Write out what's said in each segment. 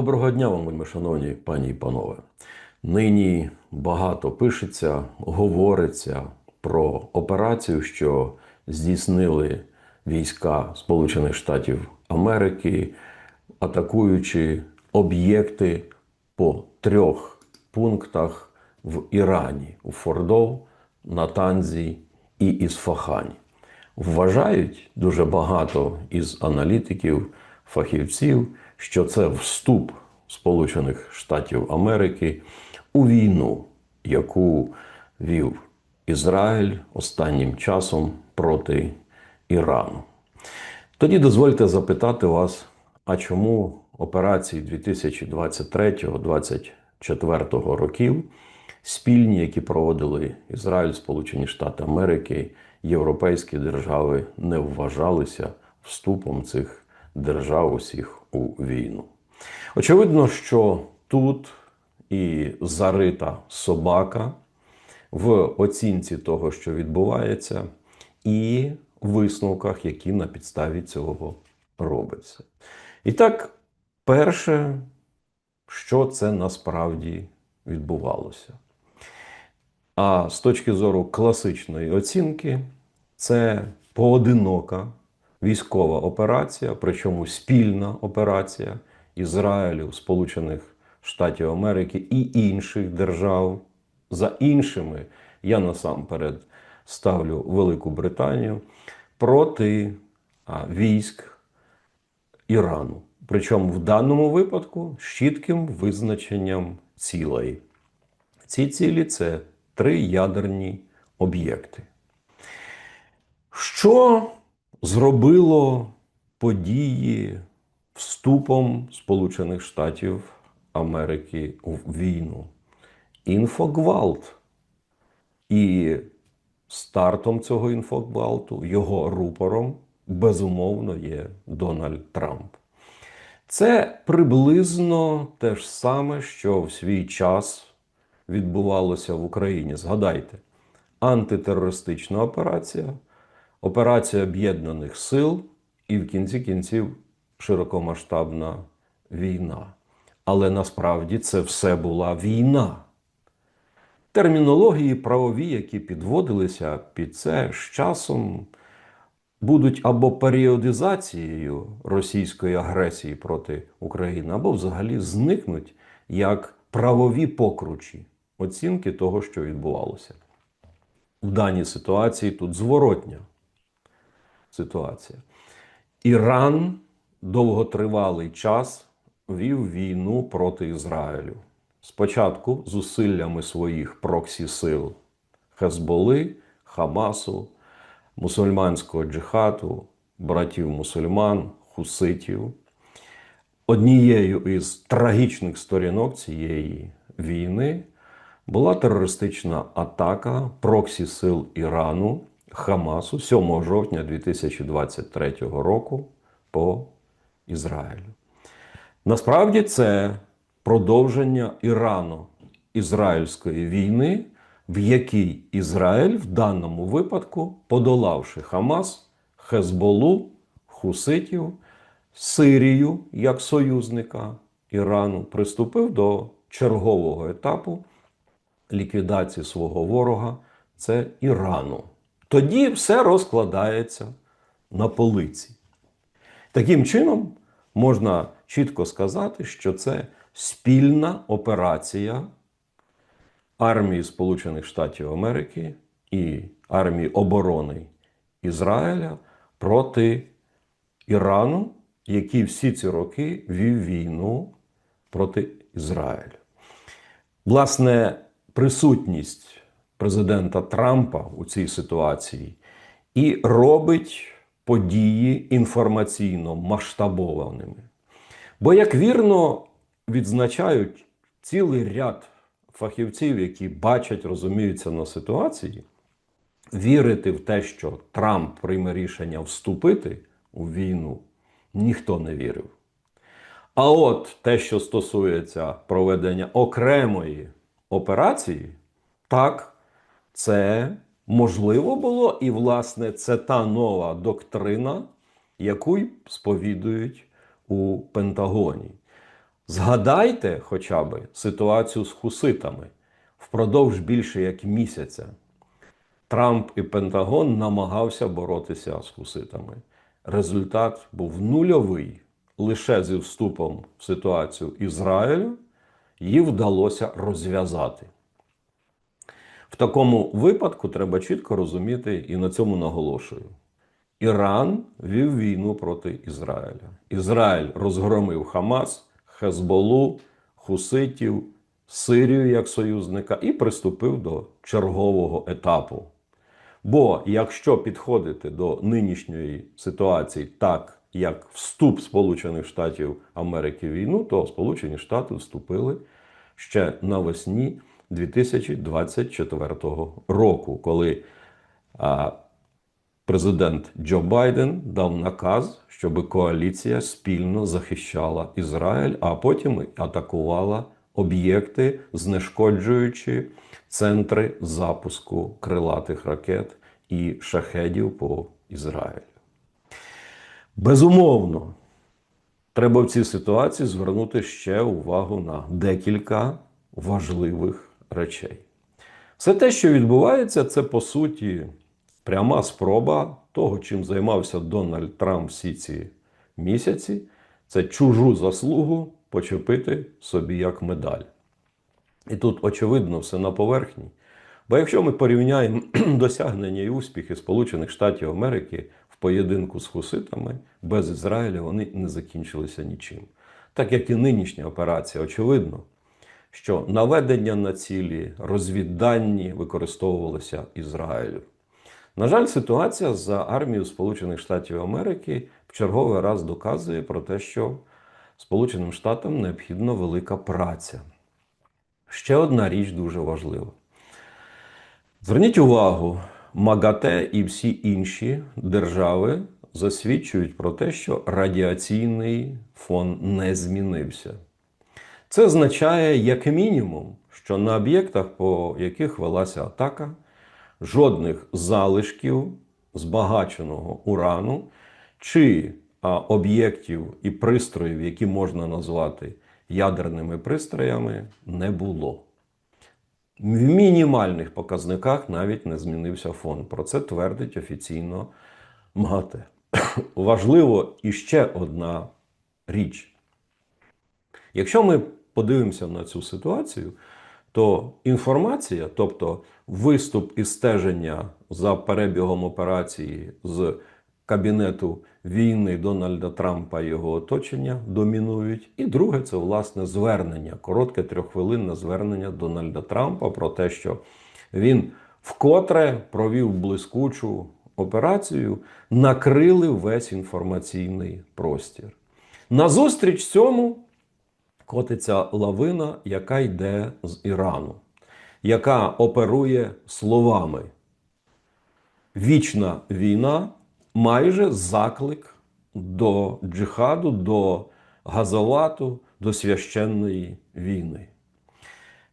Доброго дня вам, вельми шановні пані і панове. Нині багато пишеться, говориться про операцію, що здійснили війська Сполучених Штатів Америки, атакуючи об'єкти по трьох пунктах в Ірані у Фордов, Натанзі і Ісфахані. Вважають дуже багато із аналітиків, фахівців, що це вступ Сполучених Штатів Америки у війну, яку вів Ізраїль останнім часом проти Ірану. Тоді дозвольте запитати вас, а чому операції 2023-2024 років спільні, які проводили Ізраїль, Сполучені Штати Америки, європейські держави, не вважалися вступом цих держав усіх у війну? Очевидно, що тут і зарита собака в оцінці того, що відбувається, і висновках, які на підставі цього робиться. І так, перше, що це насправді відбувалося. А з точки зору класичної оцінки, це поодинока військова операція, причому спільна операція Ізраїлю, Сполучених Штатів Америки і інших держав. За іншими, я насамперед ставлю Велику Британію проти військ Ірану. Причому в даному випадку з чітким визначенням цілей. Ці цілі це три ядерні об'єкти. Що зробило події вступом Сполучених Штатів Америки в війну? Інфогвалт. І стартом цього інфогвалту, його рупором, безумовно, є Дональд Трамп. Це приблизно те ж саме, що в свій час відбувалося в Україні. Згадайте, антитерористична операція, операція Об'єднаних Сил і в кінці кінців широкомасштабна війна. Але насправді це все була війна. Термінології правові, які підводилися під це з часом, будуть або періодизацією російської агресії проти України, або взагалі зникнуть як правові покручі оцінки того, що відбувалося. В даній ситуації тут зворотня ситуація. Іран довготривалий час вів війну проти Ізраїлю. Спочатку зусиллями своїх проксі сил Хезболи, Хамасу, мусульманського джихаду, братів мусульман, хуситів. Однією із трагічних сторінок цієї війни була терористична атака проксі сил Ірану Хамасу 7 жовтня 2023 року по Ізраїлю. Насправді це продовження Ірано-Ізраїльської війни, в якій Ізраїль в даному випадку, подолавши Хамас, Хезболу, Хуситів, Сирію як союзника Ірану, приступив до чергового етапу ліквідації свого ворога це Ірану. Тоді все розкладається на полиці. Таким чином, можна чітко сказати, що це спільна операція армії Сполучених Штатів Америки і армії оборони Ізраїля проти Ірану, який всі ці роки вів війну проти Ізраїлю. Власне, присутність президента Трампа у цій ситуації і робить події інформаційно масштабованими. Бо, як вірно відзначають цілий ряд фахівців, які бачать, розуміються на ситуації, вірити в те, що Трамп прийме рішення вступити у війну, ніхто не вірив. А от те, що стосується проведення окремої операції, так, це можливо було, і, власне, це та нова доктрина, яку сповідують у Пентагоні. Згадайте хоча б ситуацію з хуситами впродовж більше як місяця. Трамп і Пентагон намагався боротися з хуситами. Результат був нульовий. Лише зі вступом в ситуацію Ізраїлю її вдалося розв'язати. В такому випадку треба чітко розуміти і на цьому наголошую. Іран вів війну проти Ізраїля. Ізраїль розгромив Хамас, Хезболу, Хуситів, Сирію як союзника і приступив до чергового етапу. Бо якщо підходити до нинішньої ситуації так, як вступ Сполучених Штатів Америки в війну, то Сполучені Штати вступили ще навесні 2024 року, коли президент Джо Байден дав наказ, щоб коаліція спільно захищала Ізраїль, а потім атакувала об'єкти, знешкоджуючи центри запуску крилатих ракет і шахедів по Ізраїлю. Безумовно, треба в цій ситуації звернути ще увагу на декілька важливих речей. Все те, що відбувається, це по суті пряма спроба того, чим займався Дональд Трамп всі ці місяці, це чужу заслугу почепити собі як медаль. І тут, очевидно, все на поверхні. Бо якщо ми порівняємо досягнення і успіхи Сполучених Штатів Америки в поєдинку з хуситами, без Ізраїля вони не закінчилися нічим. Так як і нинішня операція, очевидно, що наведення на цілі, розвіддані використовувалися Ізраїлю. На жаль, ситуація за армією Сполучених Штатів Америки в черговий раз доказує про те, що Сполученим Штатам необхідна велика праця. Ще одна річ дуже важлива. Зверніть увагу, МАГАТЕ і всі інші держави засвідчують про те, що радіаційний фон не змінився. Це означає, як мінімум, що на об'єктах, по яких велася атака, жодних залишків збагаченого урану чи об'єктів і пристроїв, які можна назвати ядерними пристроями, не було. В мінімальних показниках навіть не змінився фон. Про це твердить офіційно МАГАТЕ. Важливо іще одна річ. Якщо ми подивимося на цю ситуацію, то інформація, тобто виступ і стеження за перебігом операції з кабінету війни Дональда Трампа і його оточення домінують. І друге, це власне звернення, коротке трьоххвилинне звернення Дональда Трампа про те, що він вкотре провів блискучу операцію, накрили весь інформаційний простір. Назустріч цьому котиться лавина, яка йде з Ірану, яка оперує словами. Вічна війна майже заклик до джихаду, до газовату, до священної війни.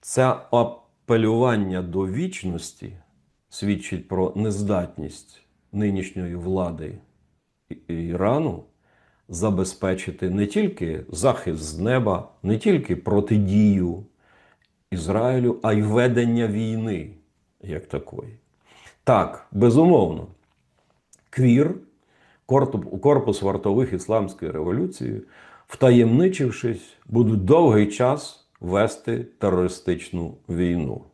Це апелювання до вічності свідчить про нездатність нинішньої влади Ірану забезпечити не тільки захист з неба, не тільки протидію Ізраїлю, а й ведення війни як такої. Так, безумовно, квір, корпус вартових ісламської революції, втаємничившись, будуть довгий час вести терористичну війну.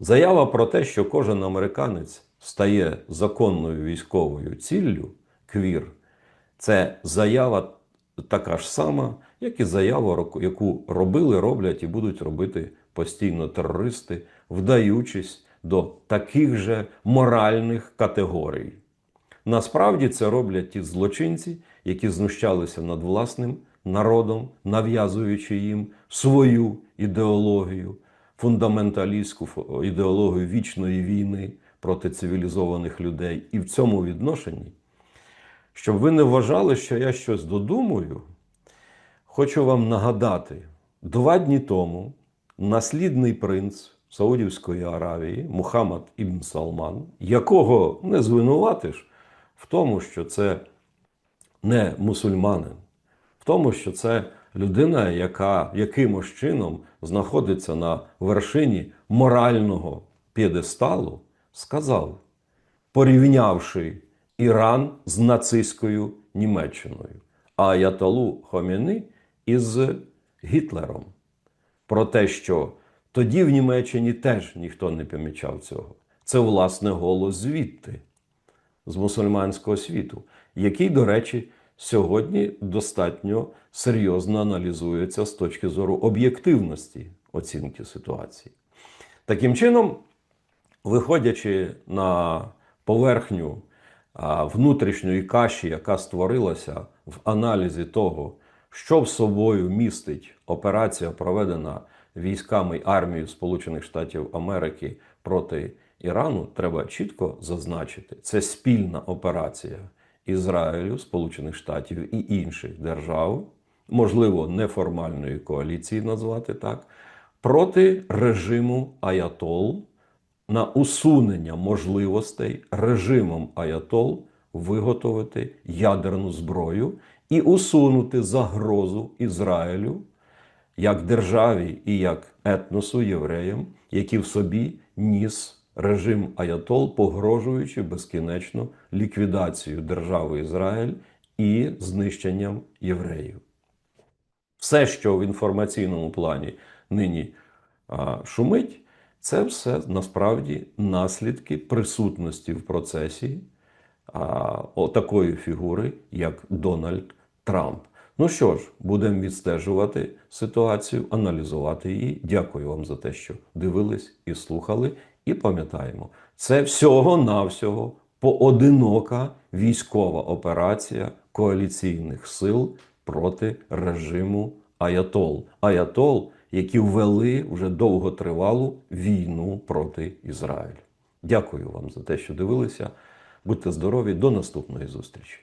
Заява про те, що кожен американець стає законною військовою ціллю, квір, це заява така ж сама, як і заява, яку робили, роблять і будуть робити постійно терористи, вдаючись до таких же моральних категорій. Насправді це роблять ті злочинці, які знущалися над власним народом, нав'язуючи їм свою ідеологію, фундаменталістську ідеологію вічної війни проти цивілізованих людей. І в цьому відношенні, щоб ви не вважали, що я щось додумую, хочу вам нагадати: два дні тому наслідний принц Саудівської Аравії Мухаммад Ібн Салман, якого не звинуватиш в тому, що це не мусульманин, в тому, що це людина, яка якимось чином знаходиться на вершині морального п'єдесталу, сказав, порівнявши Іран з нацистською Німеччиною, а Аятолу Хоміни із Гітлером. Про те, що тоді в Німеччині теж ніхто не помічав цього. Це власне голос звідти, з мусульманського світу, який, до речі, сьогодні достатньо серйозно аналізується з точки зору об'єктивності оцінки ситуації. Таким чином, виходячи на поверхню внутрішньої каші, яка створилася в аналізі того, що в собою містить операція, проведена військами армією Сполучених Штатів Америки проти Ірану, треба чітко зазначити, це спільна операція Ізраїлю, Сполучених Штатів і інших держав, можливо, неформальної коаліції назвати так, проти режиму Аятол на усунення можливостей режимом Аятол виготовити ядерну зброю і усунути загрозу Ізраїлю як державі і як етносу євреям, які в собі ніс режим Аятол, погрожуючи безкінечно ліквідацією держави Ізраїль і знищенням євреїв. Все, що в інформаційному плані нині шумить, це все насправді наслідки присутності в процесі а, такої фігури, як Дональд Трамп. Ну що ж, будемо відстежувати ситуацію, аналізувати її. Дякую вам за те, що дивились і слухали. І пам'ятаємо, це всього-навсього поодинока військова операція коаліційних сил проти режиму Аятол. Аятол, які ввели вже довготривалу війну проти Ізраїлю. Дякую вам за те, що дивилися. Будьте здорові, до наступної зустрічі.